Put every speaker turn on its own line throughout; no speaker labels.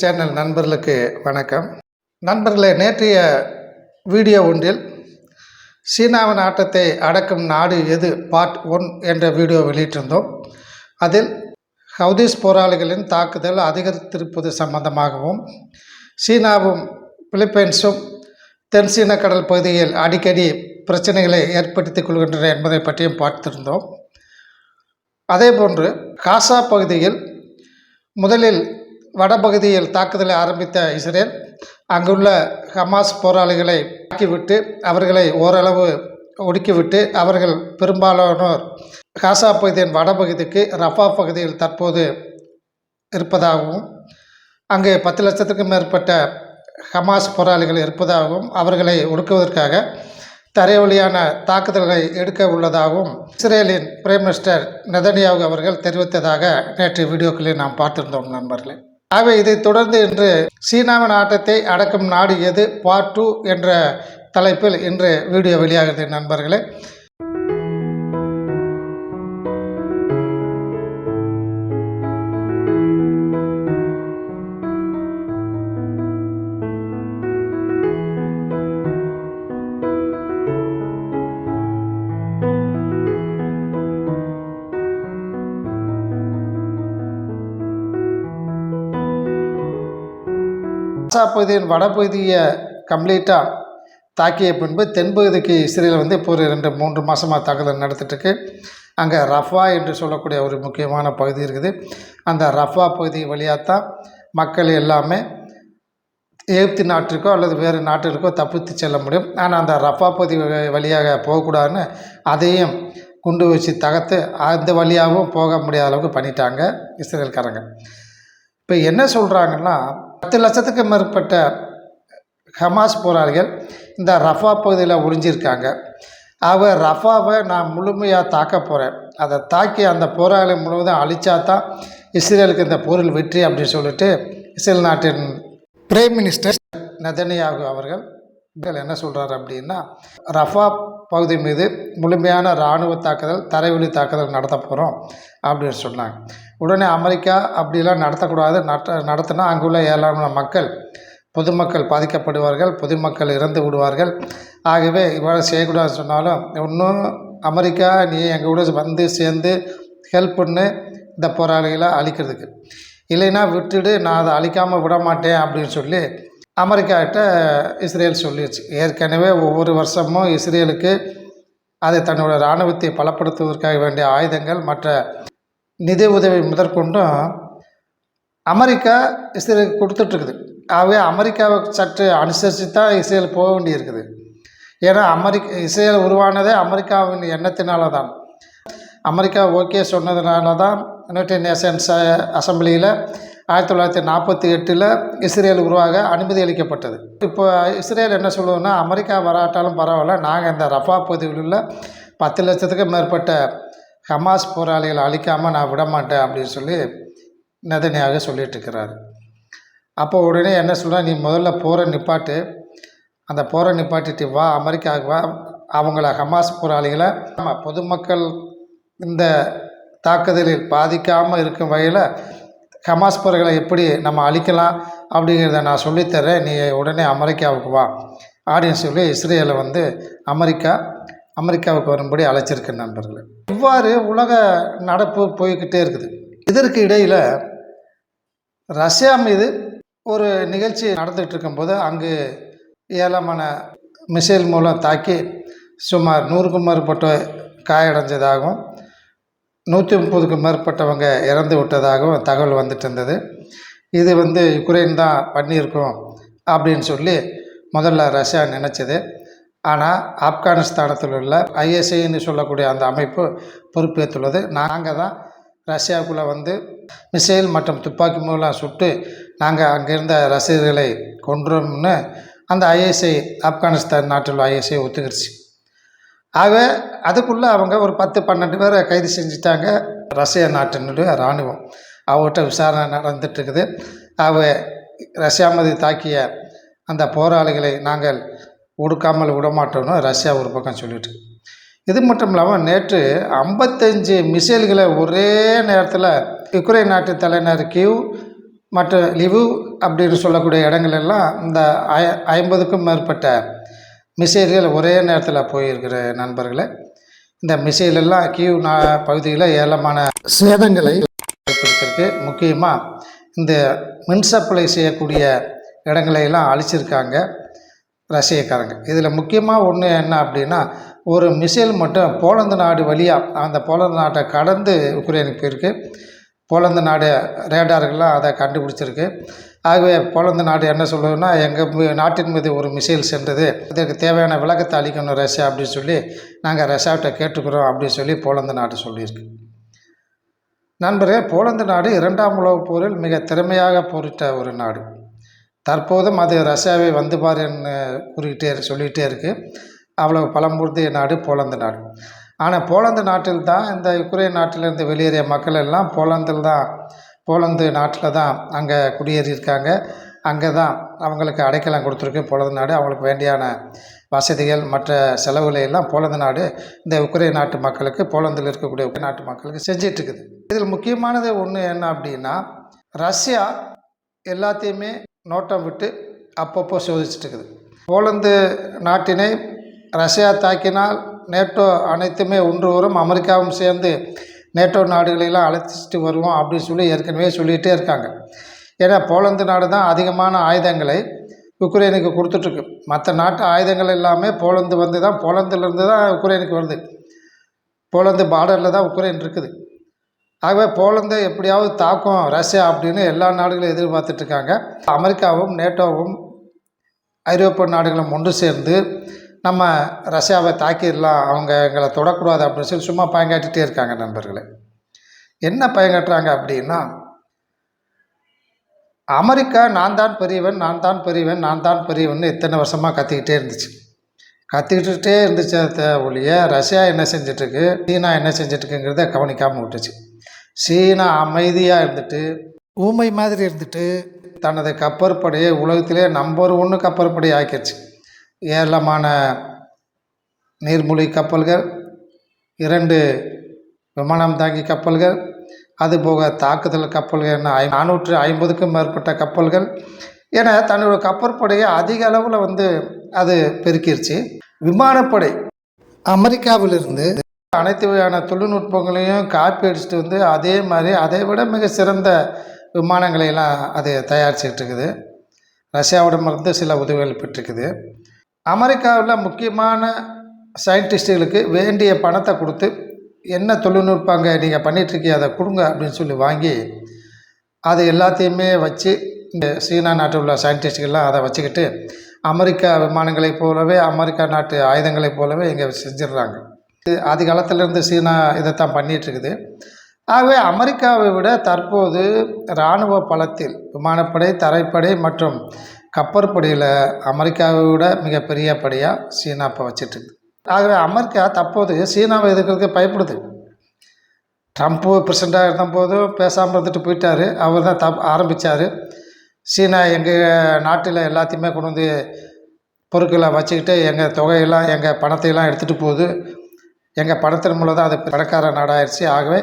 Channel நண்பர்களுக்கு வணக்கம். நண்பர்களே நேற்றைய வீடியோ ஒன்றில் சீனாவின் ஆட்டத்தை அடக்கும் நாடு எது? பார்ட் ஒன் என்ற வீடியோ வெளியிட்டிருந்தோம். அதில் ஹவுதீஸ் போராளிகளின் தாக்குதல் அதிகரித்திருப்பது சம்பந்தமாகவும் சீனாவும் பிலிப்பைன்ஸும் தென் சீன கடல் பகுதியில் அடிக்கடி பிரச்சனைகளை ஏற்படுத்திக் கொள்கின்றன என்பதை பற்றியும் பார்த்திருந்தோம். அதேபோன்று காசா பகுதியில் முதலில் வடபகுதியில் தாக்குதலை ஆரம்பித்த இஸ்ரேல் அங்குள்ள ஹமாஸ் போராளிகளை தாக்கிவிட்டு அவர்களை ஓரளவு ஒடுக்கிவிட்டு அவர்கள் பெரும்பாலானோர் காசா பகுதியின் வடபகுதிக்கு ரஃபா பகுதியில் தற்போது இருப்பதாகவும் அங்கே பத்து லட்சத்துக்கும் மேற்பட்ட ஹமாஸ் போராளிகள் இருப்பதாகவும் அவர்களை ஒடுக்குவதற்காக தரைவழியான தாக்குதல்களை எடுக்க உள்ளதாகவும் இஸ்ரேலின் பிரைம் மினிஸ்டர் நெதனியாவு அவர்கள் தெரிவித்ததாக நேற்று வீடியோக்களில் நாம் பார்த்திருந்தோம் நண்பர்களே. ஆகவே இதைத் தொடர்ந்து இன்று சீனாவின் ஆட்டத்தை அடக்கும் நாடு எது? பார்ட் டூ என்ற தலைப்பில் இன்று வீடியோ வெளியாகிறது நண்பர்களே. காசா பகுதியின் வடபகுதியை கம்ப்ளீட்டாக தாக்கிய பின்பு தென்பகுதிக்கு இஸ்ரேல் வந்து இப்போ ஒரு ரெண்டு மூன்று மாதமாக தாக்குதல் நடத்திட்டுருக்கு அங்கே ரஃபா என்று சொல்லக்கூடிய ஒரு முக்கியமான பகுதி இருக்குது. அந்த ரஃபா பகுதி வழியாக தான் மக்கள் எல்லாமே எகிப்து நாட்டிற்கோ அல்லது வேறு நாட்டிற்கோ தப்பித்து செல்ல முடியும். ஆனால் அந்த ரஃபா பகுதி வழியாக போகக்கூடாதுன்னு அதையும் குண்டு வச்சு தகர்த்து அந்த வழியாகவும் போக முடியாத அளவுக்கு பண்ணிட்டாங்க இஸ்ரேல்காரங்க. இப்போ என்ன சொல்கிறாங்கன்னா பத்து லட்சத்துக்கு மேற்பட்ட ஹமாஸ் போராளிகள் இந்த ரஃபா பகுதியில் ஒளிஞ்சிருக்காங்க அவர் ரஃபாவை நான் முழுமையாக தாக்க போகிறேன் அதை தாக்கி அந்த போராளிகள் முழுவதும் அழிச்சா தான் இஸ்ரேலுக்கு இந்த போரில் வெற்றி அப்படின்னு சொல்லிட்டு இஸ்ரேல் நாட்டின் பிரைம் மினிஸ்டர் நதனியாகு அவர்கள் என்ன சொல்கிறார் அப்படின்னா ரஃபா பகுதி மீது முழுமையான இராணுவ தாக்குதல் தரைவழி தாக்குதல் நடத்த போகிறோம் அப்படின்னு சொன்னாங்க. உடனே அமெரிக்கா அப்படிலாம் நடத்தக்கூடாது. நட நடத்தினா அங்குள்ள ஏராளமான மக்கள் பொதுமக்கள் பாதிக்கப்படுவார்கள் பொதுமக்கள் இறந்து விடுவார்கள். ஆகவே இவ்வாறு செய்யக்கூடாதுன்னு சொன்னாலும் இன்னும் அமெரிக்கா நீ எங்கள் கூட வந்து சேர்ந்து ஹெல்ப் பண்ணு இந்த போராளிகளை அழிக்கிறதுக்கு. இல்லைன்னா விட்டுடு நான் அதை அழிக்காமல் விட மாட்டேன் அப்படின்னு சொல்லி அமெரிக்காக்கிட்ட இஸ்ரேல் சொல்லிடுச்சு. ஏற்கனவே ஒவ்வொரு வருஷமும் இஸ்ரேலுக்கு அதை தன்னோட இராணுவத்தை பலப்படுத்துவதற்காக வேண்டிய ஆயுதங்கள் மற்ற நிதி உதவி முதற்கொண்டும் அமெரிக்கா இஸ்ரேலுக்கு கொடுத்துட்ருக்குது. ஆகவே அமெரிக்காவை சற்று அனுசரித்து தான் இஸ்ரேல் போக வேண்டியிருக்குது. ஏன்னா அமெரிக்க இஸ்ரேல் உருவானதே அமெரிக்காவின் எண்ணத்தினால தான் அமெரிக்கா ஓகே சொன்னதுனால தான் யுனைடெட் நேஷன்ஸ் அசம்பிளியில் ஆயிரத்தி தொள்ளாயிரத்தி நாற்பத்தி எட்டில் இஸ்ரேல் உருவாக அனுமதி அளிக்கப்பட்டது. இப்போ இஸ்ரேல் என்ன சொல்லுவோன்னா அமெரிக்கா வராட்டாலும் பரவாயில்ல. நாங்கள் இந்த ரஃபா பகுதியில் உள்ள பத்து லட்சத்துக்கு மேற்பட்ட ஹமாஸ் போராளிகளை அழிக்காமல் நான் விட மாட்டேன் அப்படின்னு சொல்லி நெதனியாக சொல்லிட்டுருக்கிறார். அப்போ உடனே என்ன சொல்கிறா நீ முதல்ல போரை நிப்பாட்டு. அந்த போரை நிப்பாட்டிட்டு வா அமெரிக்காவுக்கு வா. அவங்கள ஹமாஸ் போராளிகளை நம்ம பொதுமக்கள் இந்த தாக்குதலில் பாதிக்காமல் இருக்கும் வகையில் ஹமாஸ் போர்களை எப்படி நம்ம அழிக்கலாம் அப்படிங்கிறத நான் சொல்லித்தரேன் நீ உடனே அமெரிக்காவுக்கு வா. அப்படின்னு சொல்லி இஸ்ரேலை வந்து அமெரிக்கா அமெரிக்காவுக்கு வரும்படி அழைச்சிருக்கேன் நண்பர்களே. இவ்வாறு உலக நடப்பு போய்கிட்டே இருக்குது. இதற்கு இடையில் ரஷ்யா மீது ஒரு நிகழ்ச்சி நடந்துகிட்டு இருக்கும்போது அங்கு ஏலமான மிசைல் மூலம் தாக்கி சுமார் நூறுக்கும் மேற்பட்ட காயடைஞ்சதாகவும் நூற்றி முப்பதுக்கும் மேற்பட்டவங்க இறந்து விட்டதாகவும் தகவல் வந்துட்டு இருந்தது. இது வந்து யுக்ரைன் தான் பண்ணியிருக்கோம் அப்படின்னு சொல்லி முதல்ல ரஷ்யா நினச்சது. ஆனால் ஆப்கானிஸ்தானத்தில் உள்ள ஐஎஸ்ஐன்னு சொல்லக்கூடிய அந்த அமைப்பு பொறுப்பேற்றுள்ளது. நாங்கள் தான் ரஷ்யாவுக்குள்ளே வந்து மிசைல் மற்றும் துப்பாக்கி மூலம் சுட்டு நாங்கள் அங்கிருந்த ரசிகர்களை கொன்றோம்னு அந்த ஐஎஸ்ஐ ஆப்கானிஸ்தான் நாட்டில் உள்ள ஐஎஸ்ஐ ஒத்துக்கிடுச்சு ஆக அதுக்குள்ளே அவங்க ஒரு பத்து பன்னெண்டு பேரை கைது செஞ்சிட்டாங்க ரஷ்ய நாட்டினுடைய இராணுவம். அவர்கிட்ட விசாரணை நடந்துட்டுருக்குது. அவ ரஷ்யா மீது தாக்கிய அந்த போராளிகளை நாங்கள் ஒடுக்காமல் விடமாட்டோம்னு ரஷ்யா ஒரு பக்கம் சொல்லிட்டு இது மட்டும் இல்லாமல் நேற்று ஐம்பத்தஞ்சு மிசைல்களை ஒரே நேரத்தில் யுக்ரைன் நாட்டு தலைநகர் கியூ மற்றும் லிவு அப்படின்னு சொல்லக்கூடிய இடங்களெல்லாம் இந்த ஐ ஐம்பதுக்கும் மேற்பட்ட மிசைல்கள் ஒரே நேரத்தில் போயிருக்கிற நண்பர்களே. இந்த மிசைலெல்லாம் கியூ நா பகுதியில் ஏலமான சேதங்களை ஏற்படுத்தியிருக்கு. முக்கியமாக இந்த மின் சப்ளை செய்யக்கூடிய இடங்களையெல்லாம் அழிச்சிருக்காங்க. ரஷ்யக்காரங்க. இதில் முக்கியமாக ஒன்று என்ன அப்படின்னா ஒரு மிசைல் மட்டும் போலந்து நாடு வழியாக அந்த போலந்து நாட்டை கடந்து உக்ரைனுக்கு போயிருக்கு. போலந்து நாடு ரேடார்கள்லாம் அதை கண்டுபிடிச்சிருக்கு. ஆகவே போலந்து நாடு என்ன சொல்லுதுன்னா எங்கள் நாட்டின் மீது ஒரு மிசைல் சென்றது இதற்கு தேவையான விளக்கத்தை அளிக்கணும் ரஷ்யா அப்படின்னு சொல்லி நாங்கள் ரஷ்யாவிட்ட கேட்டுக்கிறோம் அப்படின்னு சொல்லி போலந்து நாடு சொல்லியிருக்கு. நண்பரே போலந்து நாடு இரண்டாம் உலகப் போரில் மிக திறமையாக போரிட்ட ஒரு நாடு. தற்போதும் அது ரஷ்யாவை வந்து பாருன்னு கூறிக்கிட்டே சொல்லிக்கிட்டே இருக்குது அவ்வளவு பழம்புறுதிய நாடு போலந்து நாடு. ஆனால் போலந்து நாட்டில் தான் இந்த யுக்ரைன் நாட்டிலிருந்து வெளியேறிய மக்கள் எல்லாம் போலந்தில் தான் போலந்து நாட்டில் தான் அங்கே குடியேறியிருக்காங்க அங்கே தான் அவங்களுக்கு அடைக்கலம் கொடுத்துருக்கு போலந்து நாடு. அவங்களுக்கு வேண்டியான வசதிகள் மற்ற செலவுகளை எல்லாம் போலந்து நாடு இந்த உக்ரைன் நாட்டு மக்களுக்கு போலந்தில் இருக்கக்கூடிய உக்ரைன் நாட்டு மக்களுக்கு செஞ்சிட்ருக்குது. இதில் முக்கியமானது ஒன்று என்ன அப்படின்னா ரஷ்யா எல்லாத்தையுமே நோட்டம் விட்டு அப்பப்போ சோதிச்சுட்டு இருக்குது போலந்து நாட்டினை ரஷ்யா தாக்கினால் நேட்டோ அனைத்துமே ஒன்று வரும் அமெரிக்காவும் சேர்ந்து நேட்டோ நாடுகளெல்லாம் அழைச்சிட்டு வருவோம் அப்படின்னு சொல்லி ஏற்கனவே சொல்லிகிட்டே இருக்காங்க. ஏன்னா போலந்து நாடு தான் அதிகமான ஆயுதங்களை உக்ரைனுக்கு கொடுத்துட்ருக்கு. மற்ற நாட்டு ஆயுதங்கள் எல்லாமே போலந்து வந்து தான் போலந்துலேருந்து தான் உக்ரைனுக்கு வருது. போலந்து பார்டரில் தான் உக்ரைன் இருக்குது. ஆகவே போலந்தை எப்படியாவது தாக்கும் ரஷ்யா அப்படின்னு எல்லா நாடுகளும் எதிர்பார்த்துட்ருக்காங்க. அமெரிக்காவும் நேட்டோவும் ஐரோப்பிய நாடுகளும் ஒன்று சேர்ந்து நம்ம ரஷ்யாவை தாக்கிடலாம் அவங்க எங்களை தொடக்கூடாது அப்படின்னு சொல்லி சும்மா பயங்காட்டிகிட்டே இருக்காங்க நண்பர்களே. என்ன பயங்காட்டுறாங்க அப்படின்னா அமெரிக்கா நான் தான் பெரியவன் நான் தான் பெரியவன் நான் தான் பெரியவன் இத்தனை வருஷமாக கத்திக்கிட்டே இருந்துச்சு. கற்றுக்கிட்டுட்டே இருந்துச்சு ஒழிய ரஷ்யா என்ன செஞ்சிட்ருக்கு? சீனா என்ன செஞ்சிட்ருக்குங்கிறத கவனிக்காமல் விட்டுச்சு. சீனா அமைதியாக இருந்துட்டு ஊமை மாதிரி இருந்துட்டு தனது கப்பற்படையை உலகத்திலே நம்பர் ஒன்று கப்பற்படை ஆக்கிடுச்சு ஏராளமான நீர்மூழ்கி கப்பல்கள் இரண்டு விமானம் தாங்கி கப்பல்கள் அதுபோக தாக்குதல் கப்பல்கள் என்ன ஐ நானூற்று ஐம்பதுக்கும் மேற்பட்ட கப்பல்கள் என தன்னோட கப்பற்படையை அதிக அளவில் வந்து அது பெருக்கிருச்சு. விமானப்படை அமெரிக்காவிலிருந்து அனைத்து வகையான தொழில்நுட்பங்களையும் காப்பி அடிச்சுட்டு வந்து அதே மாதிரி அதை விட மிக சிறந்த விமானங்களை எல்லாம் அது தயாரிச்சுட்டு இருக்குது. ரஷ்யாவிடமிருந்து சில உதவிகள் பெற்றிருக்குது. அமெரிக்காவில் முக்கியமான சயின்டிஸ்ட்டுகளுக்கு வேண்டிய பணத்தை கொடுத்து என்ன தொழில்நுட்பங்க நீங்கள் பண்ணிகிட்ருக்கீங்க அதை கொடுங்க அப்படின்னு சொல்லி வாங்கி அது எல்லாத்தையுமே வச்சு இந்த சீனா நாட்டில் உள்ள சயின்டிஸ்டுகள்லாம் அதை வச்சுக்கிட்டு அமெரிக்கா விமானங்களைப் போலவே அமெரிக்கா நாட்டு ஆயுதங்களைப் போலவே இங்கே செஞ்சிடுறாங்க. ஆதி காலத்திலேருந்து சீனா இதைத்தான் பண்ணிகிட்ருக்குது. ஆகவே அமெரிக்காவை விட தற்போது இராணுவ பலத்தில் விமானப்படை தரைப்படை மற்றும் கப்பற்படையில் அமெரிக்காவை விட மிகப்பெரிய படையாக சீனா இப்போ வச்சிட்ருக்கு ஆகவே அமெரிக்கா தற்போது சீனாவை எதிர்க்கிறதுக்கு பயப்படுது. ட்ரம்ப்பு பிரசிடண்டாக இருந்தபோதும் பேசாமல் இருந்துட்டு போயிட்டார். அவர் தான் தப் ஆரம்பித்தார் சீனா எங்கள் நாட்டில் எல்லாத்தையுமே கொண்டு வந்து பொருட்களை வச்சுக்கிட்டு எங்கள் தொகையெல்லாம் எங்கள் பணத்தையெல்லாம் எடுத்துகிட்டு போகுது. எங்கள் பணத்தின் மூலம் தான் அது பணக்கார நாடாயிடுச்சு ஆகவே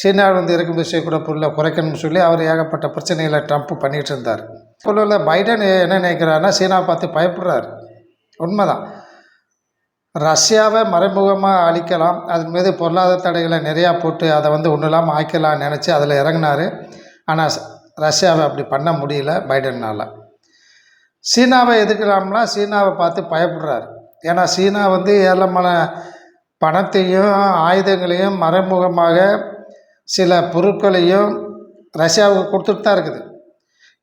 சீனாவில் வந்து இருக்கும் விஷய கூட பொருளை குறைக்கணும்னு சொல்லி அவர் ஏகப்பட்ட பிரச்சனைகளை ட்ரம்ப் பண்ணிகிட்டு இருந்தார். பொருளில் பைடன் என்ன நினைக்கிறாருன்னா சீனா பார்த்து பயப்படுறாரு. உண்மைதான். ரஷ்யாவை மறைமுகமாக அழிக்கலாம். அதன் மீது பொருளாதார தடைகளை நிறையா போட்டு அதை வந்து ஒன்றும் இல்லாமல் ஆக்கலாம்னு நினச்சி அதில் இறங்கினார். ஆனால் ரஷ்யாவை அப்படி பண்ண முடியல பைடன்னால். சீனாவை எதுக்கலாம்னா சீனாவை பார்த்து பயப்படுறாரு. ஏன்னா சீனா வந்து ஏராளமான பணத்தையும் ஆயுதங்களையும் மறைமுகமாக சில பொருட்களையும் ரஷ்யாவுக்கு கொடுத்துட்டு தான் இருக்குது.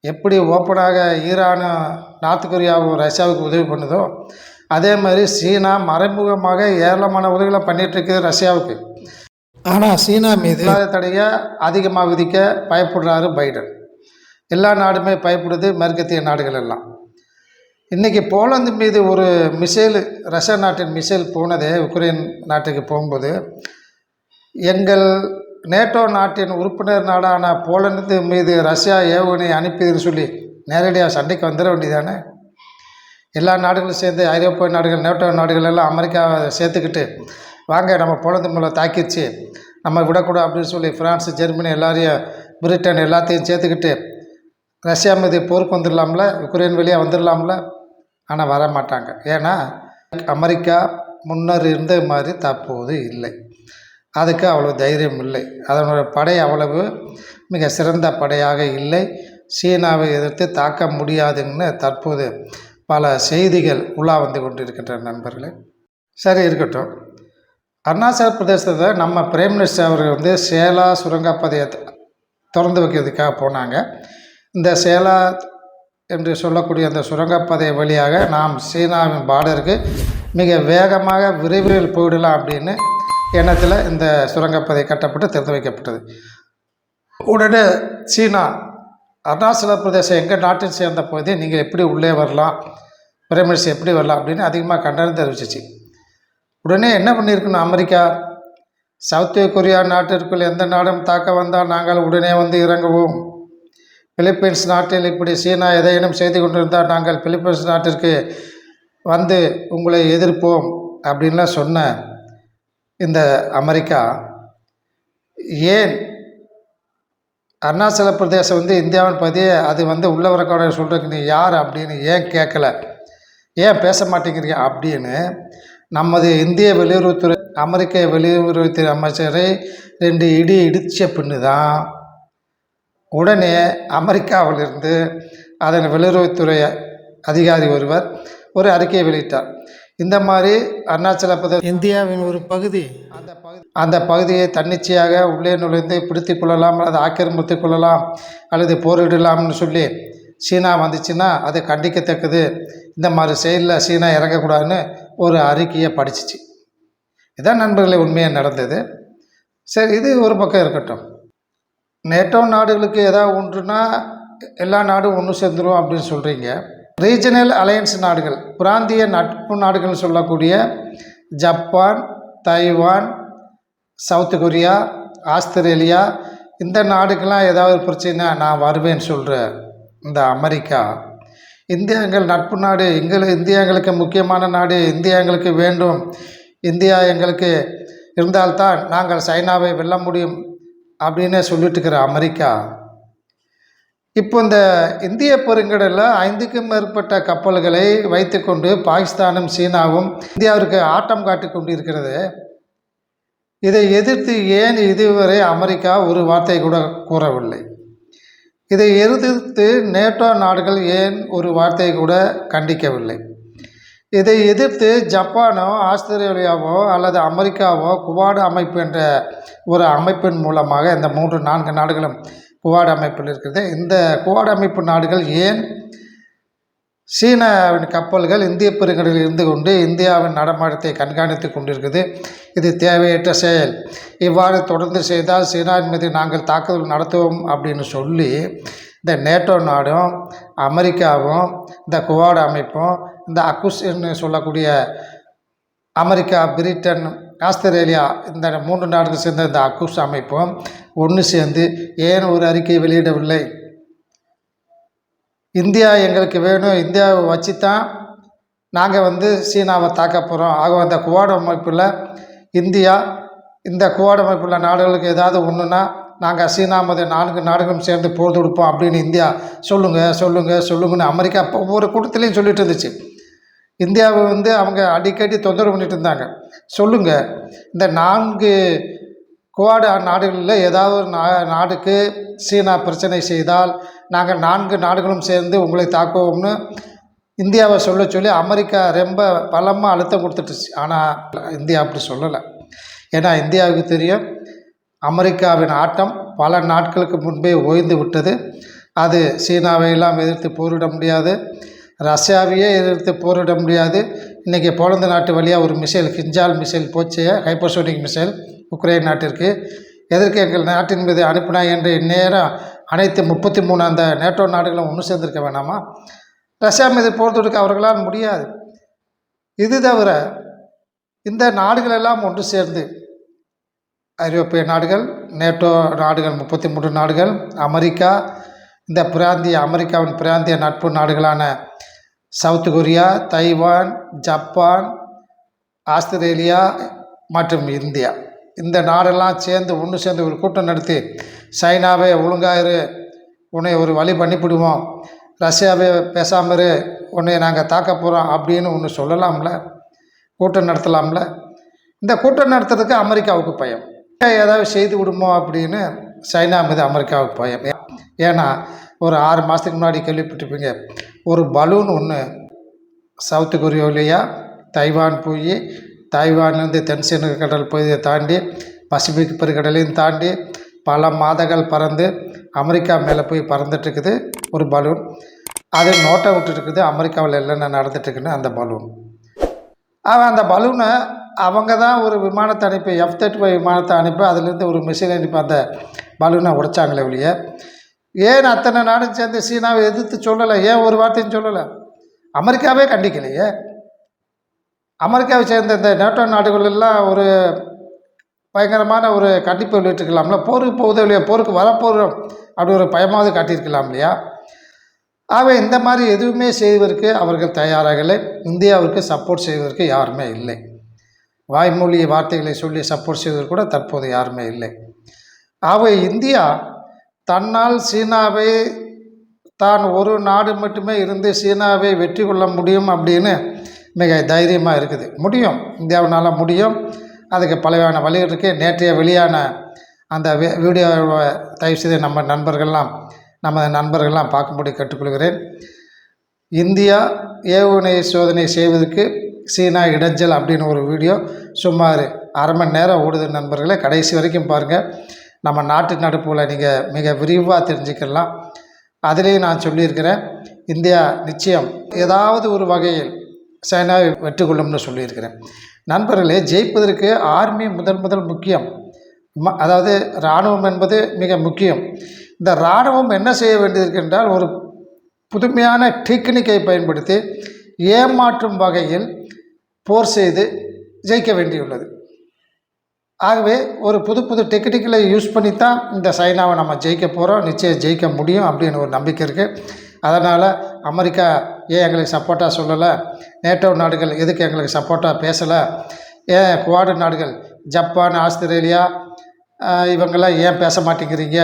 எப்படி ஓப்பனாக ஈரானும் நார்த் கொரியாவும் ரஷ்யாவுக்கு உதவி பண்ணுதோ அதே மாதிரி சீனா மறைமுகமாக ஏராளமான உதவிகளை பண்ணிகிட்ருக்குது ரஷ்யாவுக்கு. ஆனால் சீனா மீது தடையை அதிகமாக விதிக்க பயப்படுறாரு பைடன். எல்லா நாடுமே பயப்படுது மேற்கத்திய நாடுகள் எல்லாம். இன்றைக்கி போலந்து மீது ஒரு மிசைல் ரஷ்யா நாட்டின் மிசைல் போனது உக்ரைன் நாட்டுக்கு போகும்போது எங்கள் நேட்டோ நாட்டின் உறுப்பினர் நாடான போலந்து மீது ரஷ்யா ஏவுகணை அனுப்பியதுன்னு சொல்லி நேரடியாக சண்டைக்கு வந்துட வேண்டியதானே? எல்லா நாடுகளும் சேர்ந்து ஐரோப்பிய நாடுகள் நேட்டோ நாடுகள் எல்லாம் அமெரிக்காவை சேர்த்துக்கிட்டு வாங்க நம்ம போலந்து மூலம் தாக்கிடுச்சு நம்ம விடக்கூடாது அப்படின்னு சொல்லி ஃப்ரான்ஸ் ஜெர்மனி எல்லாரையும் பிரிட்டன் எல்லாத்தையும் சேர்த்துக்கிட்டு ரஷ்யா மீது போருக்கு வந்துடலாம்ல யுக்ரைன் வழியாக வந்துடலாம்ல? ஆனால் வர மாட்டாங்க ஏன்னா அமெரிக்கா முன்னர் இருந்த மாதிரி தற்போது இல்லை. அதுக்கு அவ்வளோ தைரியம் இல்லை. அதனோட படை அவ்வளவு மிக சிறந்த படையாக இல்லை. சீனாவை எதிர்த்து தாக்க முடியாதுன்னு தற்போது பல செய்திகள் உலா வந்து கொண்டிருக்கின்ற நண்பர்களே. சரி இருக்கட்டும். அருணாச்சல பிரதேசத்தில் நம்ம பிரைம் மினிஸ்டர் அவர்கள் வந்து சேலா சுரங்கப்பாதையை திறந்து வைக்கிறதுக்காக போனாங்க. இந்த சேலா என்று சொல்லக்கூடிய அந்த சுரங்கப்பாதை வழியாக நாம் சீனாவின் பார்டருக்கு மிக வேகமாக விரைவில் போயிடலாம் அப்படின்னு எண்ணத்தில் இந்த சுரங்கப்பாதை கட்டப்பட்டு திறந்து வைக்கப்பட்டது. உடனே சீனா அருணாச்சல பிரதேசம் எங்கள் நாட்டில் சேர்ந்த பகுதி நீங்கள் எப்படி உள்ளே வரலாம் பிரமிட்ஸ் எப்படி வரலாம் அப்படின்னு அதிகமாக கண்டனம் தெரிவிச்சிச்சு. உடனே என்ன பண்ணியிருக்கணும் அமெரிக்கா? சவுத் கொரியா நாட்டிற்குள் எந்த நாடும் தாக்க வந்தால் நாங்கள் உடனே வந்து இறங்குவோம். பிலிப்பைன்ஸ் நாட்டில் இப்படி சீனா எதையேனும் செய்து கொண்டிருந்தால் நாங்கள் பிலிப்பைன்ஸ் நாட்டிற்கு வந்து உங்களை எதிர்ப்போம் அப்படின்லாம் சொன்ன இந்த அமெரிக்கா ஏன் அருணாச்சல பிரதேசம் வந்து இந்தியாவின் பதிய அது வந்து உள்ளவரக்கூட சொல்கிறதுக்கு நீ யார் அப்படின்னு ஏன் கேட்கல? ஏன் பேச மாட்டேங்கிறீங்க அப்படின்னு நமது இந்திய வெளியுறவுத்துறை அமெரிக்க வெளியுறவுத்துறை அமைச்சரை ரெண்டு இடி இடித்த பின்னு தான் உடனே அமெரிக்காவிலிருந்து அதன் வெளியுறவுத்துறை அதிகாரி ஒருவர் ஒரு அறிக்கையை வெளியிட்டார். இந்த மாதிரி அருணாச்சல பிரதேச
இந்தியாவின் ஒரு பகுதி.
அந்த பகுதி அந்த பகுதியை தன்னிச்சையாக உள்ளே நுழைந்து பிடித்து கொள்ளலாம் அல்லது ஆக்கிரமித்து கொள்ளலாம் அல்லது போரிடலாம்னு சொல்லி சீனா வந்துச்சுன்னா அது கண்டிக்கத்தக்கது. இந்த மாதிரி செயலில் சீனா இறங்கக்கூடாதுன்னு ஒரு அறிக்கையை படிச்சிச்சு. இதான் நண்பர்களே உண்மையாக நடந்தது. சரி இது ஒரு பக்கம் இருக்கட்டும். நேட்டோ நாடுகளுக்கு ஏதாவது ஒன்றுனா எல்லா நாடும் ஒன்று சேர்ந்துரும் அப்படின்னு சொல்கிறீங்க ரீஜனல் அலையன்ஸ் நாடுகள் பிராந்திய நட்பு நாடுகள்னு சொல்லக்கூடிய Japan Taiwan South Korea Australia இந்த நாடுக்கெல்லாம் ஏதாவது பிரச்சனை நான் வருவேன்னு சொல்கிற இந்த அமெரிக்கா. இந்தியா எங்கள் நட்பு நாடு எங்கள் இந்தியா எங்களுக்கு முக்கியமான நாடு இந்தியா எங்களுக்கு வேண்டும். இந்தியா எங்களுக்கு இருந்தால்தான் நாங்கள் சைனாவை வெல்ல முடியும். அப்படின்னு சொல்லிட்டு இருக்கிற அமெரிக்கா. இப்போ இந்த இந்திய பெருங்கடலில் ஐந்துக்கும் மேற்பட்ட கப்பல்களை வைத்துக்கொண்டு பாகிஸ்தானும் சீனாவும் இந்தியாவிற்கு ஆட்டம் காட்டி கொண்டு இருக்கிறது இதை எதிர்த்து ஏன் இதுவரை அமெரிக்கா ஒரு வார்த்தை கூட கூறவில்லை. இதை எதிர்த்து நேட்டோ நாடுகள் ஏன் ஒரு வார்த்தை கூட கண்டிக்கவில்லை. இதை எதிர்த்து ஜப்பானோ ஆஸ்திரேலியாவோ அல்லது அமெரிக்காவோ குவாடு அமைப்பு என்ற ஒரு அமைப்பின் மூலமாக இந்த மூன்று நான்கு நாடுகளும் குவாடு அமைப்பில் இருக்கிறது. இந்த குவாடு அமைப்பு நாடுகள் ஏன் சீனாவின் கப்பல்கள் இந்திய பெருங்கடலில் இருந்து கொண்டு இந்தியாவின் நடமாட்டத்தை கண்காணித்து கொண்டிருக்குது. இது தேவையற்ற செயல். இவ்வாறு தொடர்ந்து செய்தால் சீனாவின் மீது நாங்கள் தாக்குதல் நடத்துவோம் அப்படின்னு சொல்லி இந்த நேட்டோ நாடும் அமெரிக்காவும் இந்த குவாடு அமைப்பும் இந்த அக்குஸ்ன்னு சொல்லக்கூடிய அமெரிக்கா பிரிட்டன் ஆஸ்திரேலியா இந்த மூன்று நாடுகள் சேர்ந்த இந்த அக்குஸ் அமைப்பும் ஒன்று சேர்ந்து ஏன் ஒரு அறிக்கை வெளியிடவில்லை? இந்தியா எங்களுக்கு வேணும். இந்தியாவை வச்சு தான் நாங்கள் வந்து சீனாவை தாக்க போகிறோம் ஆக அந்த குவாட் அமைப்பில் இந்தியா இந்த குவாட் அமைப்புள்ள நாடுகளுக்கு ஏதாவது ஒன்றுனா நாங்கள் சீனா மத நான்கு நாடுகளும் சேர்ந்து போர் தொடுப்போம் அப்படின்னு இந்தியா சொல்லுங்கள் சொல்லுங்கள் சொல்லுங்கன்னு அமெரிக்கா ஒவ்வொரு கூட்டத்திலையும் சொல்லிட்டு இருந்துச்சு. இந்தியாவை வந்து அவங்க அடிக்கடி தொந்தரவு பண்ணிட்டு இருந்தாங்க. சொல்லுங்கள் இந்த நான்கு குவாடு நாடுகளில் ஏதாவது ஒரு நா நாடுக்கு சீனா பிரச்சனை செய்தால் நாங்கள் நான்கு நாடுகளும் சேர்ந்து உங்களை தாக்குவோம்னு இந்தியாவை சொல்ல சொல்லி அமெரிக்கா ரொம்ப பலமாக அழுத்தம் கொடுத்துட்டுச்சு. ஆனால் இந்தியா அப்படி சொல்லலை. ஏன்னா இந்தியாவுக்கு தெரியும் அமெரிக்காவின் ஆட்டம் பல நாட்களுக்கு முன்பே ஓய்ந்து விட்டது. அது சீனாவை எல்லாம் எதிர்த்து போரிட முடியாது. ரஷ்யாவையே எதிர்த்து போரிட முடியாது. இன்றைக்கி போலந்து நாட்டு வழியாக ஒரு மிசைல் கிஞ்சால் மிசைல் போச்சு ஹைப்பர்சோனிக் மிசைல் உக்ரைன் நாட்டிற்கு. எதற்கு எங்கள் நாட்டின் மீது அனுப்பினா என்று இந்நேரம் அனைத்து முப்பத்தி மூணு அந்த நேட்டோ நாடுகளும் ஒன்று சேர்ந்திருக்க வேணாமா? ரஷ்யா மீது போர் தொடுக்க அவர்களால் முடியாது. இது தவிர இந்த நாடுகளெல்லாம் ஒன்று சேர்ந்து ஐரோப்பிய நாடுகள் நேட்டோ நாடுகள் முப்பத்தி மூன்று நாடுகள் அமெரிக்கா இந்த பிராந்திய அமெரிக்காவின் பிராந்திய நட்பு நாடுகளான South Korea Taiwan Japan Australia மற்றும் இந்தியா. இந்த நாடெல்லாம் சேர்ந்து ஒன்று சேர்ந்து ஒரு கூட்டம் நடத்தி சைனாவை ஒழுங்காயிரு உன்னை ஒரு வழி பண்ணிவிடுவோம் ரஷ்யாவே பேசாமல் இரு உன்னை நாங்கள் தாக்க போகிறோம் அப்படின்னு ஒன்று சொல்லலாம்ல கூட்டம் நடத்தலாம்ல. இந்த கூட்டம் நடத்துறதுக்கு அமெரிக்காவுக்கு பயம். ஏதாவது செய்து விடுமோ அப்படின்னு சைனா மீது அமெரிக்காவுக்கு பயம். ஏன்னா ஒரு ஆறு மாதத்துக்கு முன்னாடி கேள்விப்பட்டிருப்பீங்க ஒரு பலூன் ஒன்று சவுத்து கொரியாவிலேயா தைவான் போய் தைவான்லேருந்து தென்சீன கடல் பகுதியை தாண்டி பசிபிக் பெருங்கடலையும் தாண்டி பல மாதங்கள் பறந்து அமெரிக்கா மேலே போய் பறந்துட்டுருக்குது ஒரு பலூன். அது நோட்டை விட்டுருக்குது அமெரிக்காவில் என்னென்ன நடந்துட்டுருக்குன்னு அந்த பலூன். அவன் அந்த பலூனை அவங்க தான் ஒரு விமானத்தை அனுப்பி எஃப் தேர்ட்டி ஃபைவ் விமானத்தை அனுப்பி அதுலேருந்து ஒரு மிஷின் அனுப்பி அந்த பலூனை உடைச்சாங்களே ஒழிய ஏன் அத்தனை நாடும் சேர்ந்து சீனாவை எதிர்த்து சொல்லலை? ஏன் ஒரு வார்த்தையும் சொல்லலை? அமெரிக்காவே கண்டிக்கலையே. அமெரிக்காவை சேர்ந்த இந்த நேட்டோ நாடுகள் எல்லாம் ஒரு பயங்கரமான ஒரு கண்டிப்பு வெளியிட்டிருக்கலாம்ல? போருக்கு போகுது இல்லையா? போருக்கு வரப்போகிறோம் அப்படி ஒரு பயமாவது காட்டியிருக்கலாம் இல்லையா? ஆகவே இந்த மாதிரி எதுவுமே செய்வதற்கு அவர்கள் தயாராகலை இந்தியாவிற்கு சப்போர்ட் செய்வதற்கு யாருமே இல்லை. வாய்மொழி வார்த்தைகளை சொல்லி சப்போர்ட் செய்வதற்கு கூட தற்போது யாருமே இல்லை. ஆகவே இந்தியா தன்னால் சீனாவை தான் ஒரு நாடு மட்டுமே இருந்து சீனாவை வெற்றி கொள்ள முடியும் அப்படின்னு மிக தைரியமாக இருக்குது. முடியும். இந்தியாவினால் முடியும். அதுக்கு பலவான வழி இருக்குது நேற்றைய வெளியான அந்த வி வீடியோவை தயவுசெய்து நம்ம நண்பர்கள்லாம் நமது நண்பர்கள்லாம் பார்க்கும்படி கேட்டுக்கொள்கிறேன். இந்தியா ஏவுகணை சோதனை செய்வதற்கு சீனா இடைஞ்சல் அப்படின்னு ஒரு வீடியோ சுமார் அரை மணி நேரம் ஓடுது நண்பர்களே. கடைசி வரைக்கும் பாருங்கள் நம்ம நாட்டு நடப்புகளை நீங்கள் மிக விரிவாக தெரிஞ்சுக்கலாம். அதிலேயும் நான் சொல்லியிருக்கிறேன் இந்தியா நிச்சயம் ஏதாவது ஒரு வகையில் சைனாவை வெற்றி கொள்ளும்னு சொல்லியிருக்கிறேன். நண்பர்களே ஜெயிப்பதற்கு ஆர்மி முதல் முதல் முக்கியம். ம அதாவது இராணுவம் என்பது மிக முக்கியம். இந்த இராணுவம் என்ன செய்ய வேண்டியது என்றால் ஒரு புதுமையான டெக்னிக்கை பயன்படுத்தி ஏமாற்றும் வகையில் போர் செய்து ஜெயிக்க வேண்டியுள்ளது. ஆகவே ஒரு புது புது டெக்னிக்கலை யூஸ் பண்ணி தான் இந்த சைனாவை நம்ம ஜெயிக்க போகிறோம் நிச்சயம் ஜெயிக்க முடியும் அப்படின்னு ஒரு நம்பிக்கை இருக்குது அதனால் அமெரிக்கா ஏன் எங்களுக்கு சப்போர்ட்டாக சொல்லலை? நேட்டோ நாடுகள் எதுக்கு எங்களுக்கு சப்போர்ட்டாக பேசலை? ஏன் குவாடு நாடுகள் ஜப்பான் ஆஸ்திரேலியா இவங்கெல்லாம் ஏன் பேச மாட்டேங்கிறீங்க?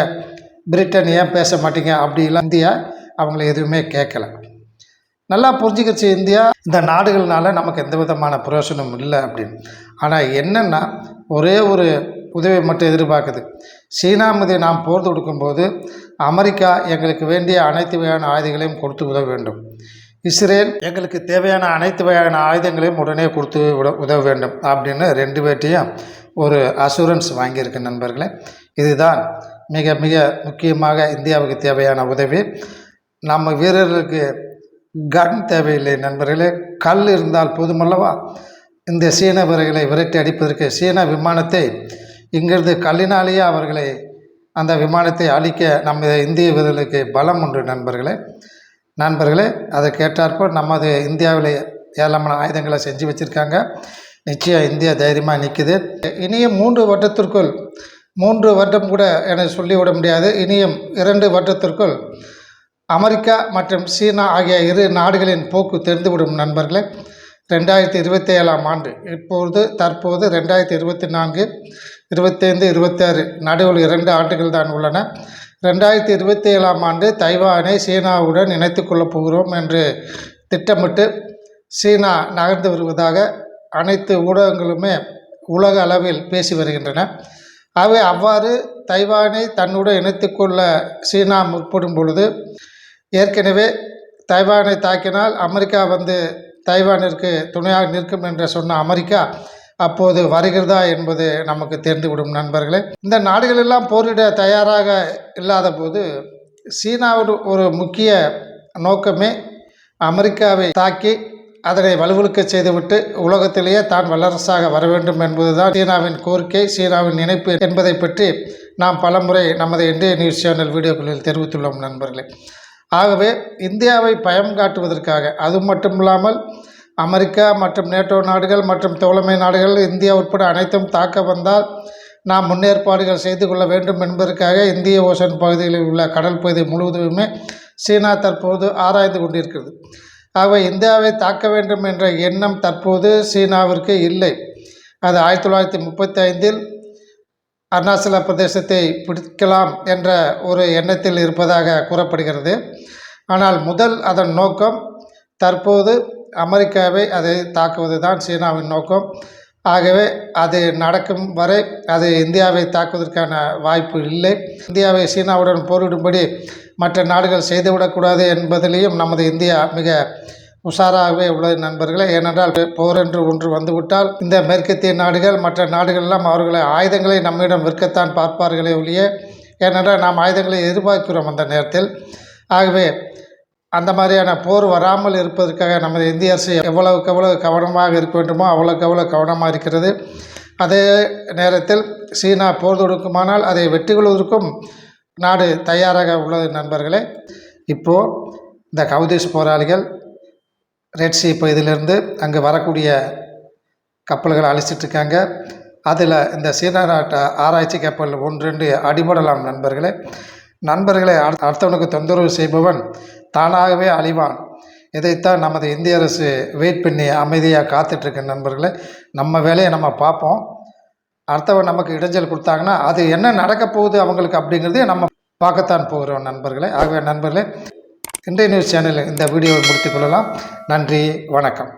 பிரிட்டன் ஏன் பேச மாட்டீங்க? அப்படிலாம் இந்தியா அவங்கள எதுவுமே கேட்கல நல்லா புரிஞ்சுக்கிச்சு இந்தியா. இந்த நாடுகள்னால நமக்கு எந்த விதமான பிரயோஜனமும் இல்லை அப்படின்னு. ஆனால் என்னென்னா ஒரே ஒரு உதவி மட்டும் எதிர்பார்க்குது. சீனா மீது நாம் போர் தொடுக்கும்போது அமெரிக்கா எங்களுக்கு வேண்டிய அனைத்து வகையான ஆயுதங்களையும் கொடுத்து உதவ வேண்டும். இஸ்ரேல் எங்களுக்கு தேவையான அனைத்து வகையான ஆயுதங்களையும் உடனே கொடுத்து விட உதவ வேண்டும் அப்படின்னு ரெண்டு பேர்ட்டையும் ஒரு அசூரன்ஸ் வாங்கியிருக்கு நண்பர்களே. இதுதான் மிக மிக முக்கியமாக இந்தியாவுக்கு தேவையான உதவி. நம்ம வீரர்களுக்கு கன் தேவையில்லை நண்பர்களே. கல் இருந்தால் போதுமல்லவா இந்த சீன வீரர்களை விரட்டி அடிப்பதற்கு சீன விமானத்தை இங்கிருந்து கல்லினாலேயே அவர்களை அந்த விமானத்தை அழிக்க நம்ம இந்திய வீரர்களுக்கு பலம் உண்டு நண்பர்களே. நண்பர்களே அதை கேட்டாற்போல் நமது இந்தியாவில் ஏராளமான ஆயுதங்களை செஞ்சு வச்சுருக்காங்க. நிச்சயம் இந்தியா தைரியமாக நிற்குது இனியும் மூன்று வருடத்திற்குள் மூன்று வருடம் கூட என சொல்லிவிட முடியாது. இனியும் இரண்டு வருடத்திற்குள் அமெரிக்கா மற்றும் சீனா ஆகிய இரு நாடுகளின் போக்கு தெரிந்துவிடும் நண்பர்களே. ரெண்டாயிரத்தி இருபத்தி ஏழாம் ஆண்டு. இப்போது தற்போது ரெண்டாயிரத்தி இருபத்தி நான்கு இருபத்தைந்து இருபத்தாறு நடுவில் இரண்டு ஆண்டுகள் தான் உள்ளன. ரெண்டாயிரத்தி இருபத்தி ஏழாம் ஆண்டு தைவானை சீனாவுடன் இணைத்து கொள்ளப் போகிறோம் என்று திட்டமிட்டு சீனா நகர்ந்து வருவதாக அனைத்து ஊடகங்களுமே உலக அளவில் பேசி வருகின்றன. அவை அவ்வாறு தைவானை தன்னுடன் இணைத்துக்கொள்ள சீனா முற்படும் பொழுது ஏற்கனவே தைவானை தாக்கினால் அமெரிக்கா வந்து தைவானிற்கு துணையாக நிற்கும் என்று சொன்ன அமெரிக்கா அப்போது வருகிறதா என்பது நமக்கு தெரிந்துவிடும் நண்பர்களே. இந்த நாடுகளெல்லாம் போரிட தயாராக இல்லாத போது சீனாவோட ஒரு முக்கிய நோக்கமே அமெரிக்காவை தாக்கி அதனை வலுவழுக்க செய்துவிட்டு உலகத்திலேயே தான் வல்லரசாக வர வேண்டும் என்பதுதான் சீனாவின் கோரிக்கை சீனாவின் நினைப்பு என்பதை பற்றி நாம் பலமுறை நமது இந்திய நியூஸ் சேனல் வீடியோக்களில் தெரிவித்துள்ளோம் நண்பர்களே. ஆகவே இந்தியாவை பயம் காட்டுவதற்காக அது மட்டும் இல்லாமல் அமெரிக்கா மற்றும் நேட்டோ நாடுகள் மற்றும் தோழமை நாடுகள் இந்தியா உட்பட அனைத்தும் தாக்க வந்தால் நாம் முன்னேற்பாடுகள் செய்து கொள்ள வேண்டும் என்பதற்காக இந்திய ஓசன் பகுதிகளில் உள்ள கடல் பகுதி முழுவதுமே சீனா தற்போது ஆராய்ந்து கொண்டிருக்கிறது. ஆகவே இந்தியாவை தாக்க வேண்டும் என்ற எண்ணம் தற்போது சீனாவிற்கு இல்லை. அது ஆயிரத்தி தொள்ளாயிரத்தி முப்பத்தி ஐந்தில் அருணாச்சல பிரதேசத்தை பிடிக்கலாம் என்ற ஒரு எண்ணத்தில் இருப்பதாக கூறப்படுகிறது. ஆனால் முதல் அதன் நோக்கம் தற்போது அமெரிக்காவை அதை தாக்குவது தான் சீனாவின் நோக்கம். ஆகவே அது நடக்கும் வரை அது இந்தியாவை தாக்குவதற்கான வாய்ப்பு இல்லை. இந்தியாவை சீனாவுடன் போரிடும்படி மற்ற நாடுகள் செய்துவிடக்கூடாது என்பதிலேயும் நமது இந்தியா மிக உஷாராகவே உள்ளது நண்பர்களே ஏனென்றால் போர் என்று ஒன்று வந்துவிட்டால் இந்த மேற்கத்திய நாடுகள் மற்ற நாடுகள் எல்லாம் அவர்களை ஆயுதங்களை நம்மிடம் விற்கத்தான் பார்ப்பார்களே ஒழிய ஏனென்றால் நாம் ஆயுதங்களை எதிர்பார்க்கிறோம் அந்த நேரத்தில். ஆகவே அந்த மாதிரியான போர் வராமல் இருப்பதற்காக நமது இந்திய அரசு எவ்வளவுக்கு எவ்வளவு கவனமாக இருக்க வேண்டுமோ அவ்வளோக்கு எவ்வளோ கவனமாக இருக்கிறது. அதே நேரத்தில் சீனா போர் தொடுக்குமானால் அதை வெற்றி கொள்வதற்கும் நாடு தயாராக உள்ளது நண்பர்களே. இப்போது இந்த கவுதேஷ் போராளிகள் ரெட் சி பகுதியிலிருந்து அங்கே வரக்கூடிய கப்பல்களை அழிச்சிட்டு இருக்காங்க அதில் இந்த சீனா நாட்டு ஆராய்ச்சி கப்பல் ஒன்றிரண்டு அடிபடலாம் நண்பர்களே. நண்பர்களை அடுத்த- அடுத்தவனுக்கு தொந்தரவு செய்பவன் தானாகவே அழிவான். இதைத்தான் நமது இந்திய அரசு வெயிட் பண்ணி அமைதியாக காத்துட்ருக்கு நண்பர்களே. நம்ம வேலையை நம்ம பார்ப்போம். அடுத்தவன் நமக்கு இடைஞ்சல் கொடுத்தாங்கன்னா அது என்ன நடக்க போகுது அவங்களுக்கு அப்படிங்கிறதே நம்ம பார்க்கத்தான் போகிறோம் நண்பர்களே. ஆகவே நண்பர்களே இன்றைய நியூஸ் சேனலில் இந்த வீடியோவை முடித்துக் கொள்ளலாம். நன்றி வணக்கம்.